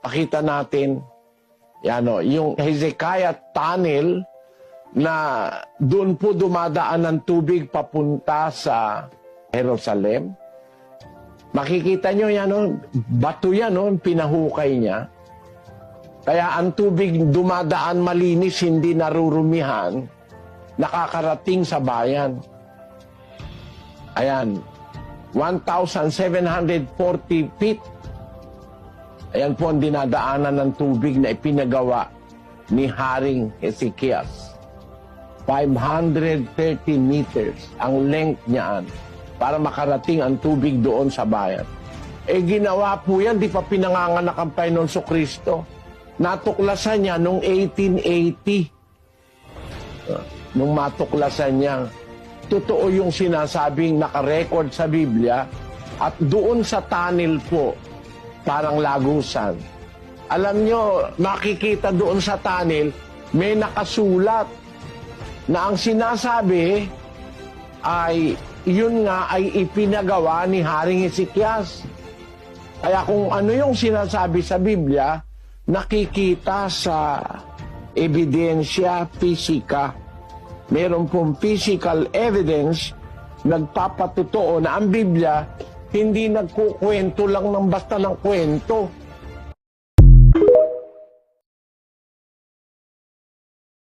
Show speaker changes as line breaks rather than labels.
Pakita natin, yan o, yung Hezekiah Tunnel na doon po dumadaan ng tubig papunta sa Jerusalem. Makikita nyo yan, o, bato yan, o, pinahukay niya. Kaya ang tubig dumadaan malinis, hindi narurumihan, nakakarating sa bayan. Ayan, 1,740 feet. Ayan po ang dinadaanan ng tubig na ipinagawa ni Haring Ezekias. 530 meters ang length niyan para makarating ang tubig doon sa bayan. Eh ginawa po yan, di pa pinanganganak ang Panginoon so Kristo. Natuklasan niya noong 1880. Uh, Nung matuklasan niya, totoo yung sinasabing nakarecord sa Biblia at doon sa tunnel po, parang lagusan. Alam nyo, makikita doon sa tunnel, may nakasulat na ang sinasabi ay yun nga ay ipinagawa ni Haring Ezekias. Kaya kung ano yung sinasabi sa Biblia, nakikita sa ebidensya pisika. Meron pong physical evidence nagpapatutuo na ang Biblia hindi nagkukwento lang ng basta ng kwento.